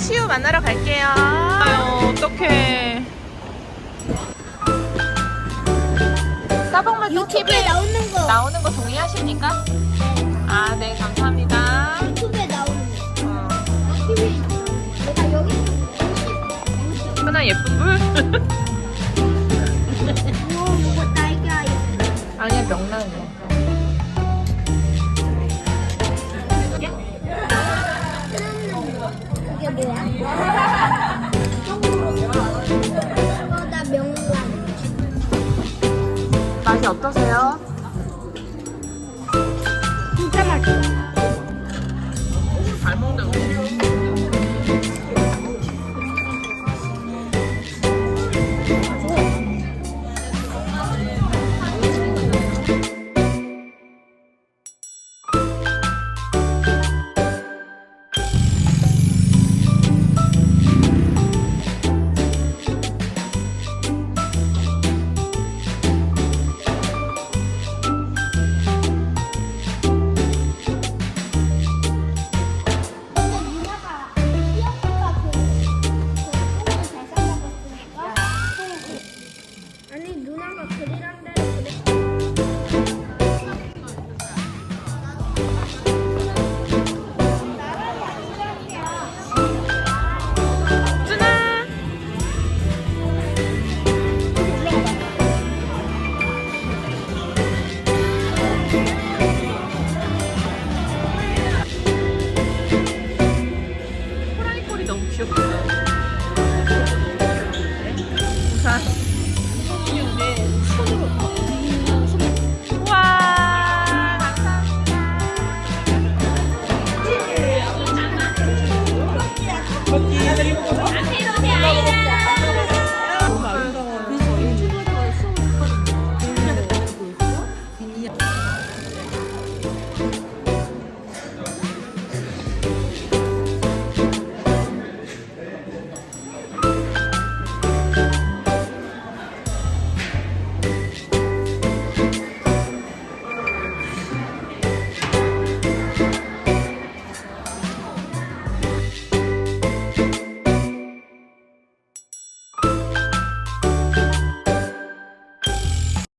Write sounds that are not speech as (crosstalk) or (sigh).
시우 만나러 갈게요. 아유, 어떡해. 따봉맛 유튜브에 나오는 거. 나오는 거 동의하십니까? 아, 네, 감사합니다. 유튜브에 나오는 거. 어, TV. 내가 여기 하나 예쁜 (laughs) 딸기야. 아니야, 명란이야. 이게 뭐야? 어, 나 명란. 맛이 어떠세요? 다음테마로함 께.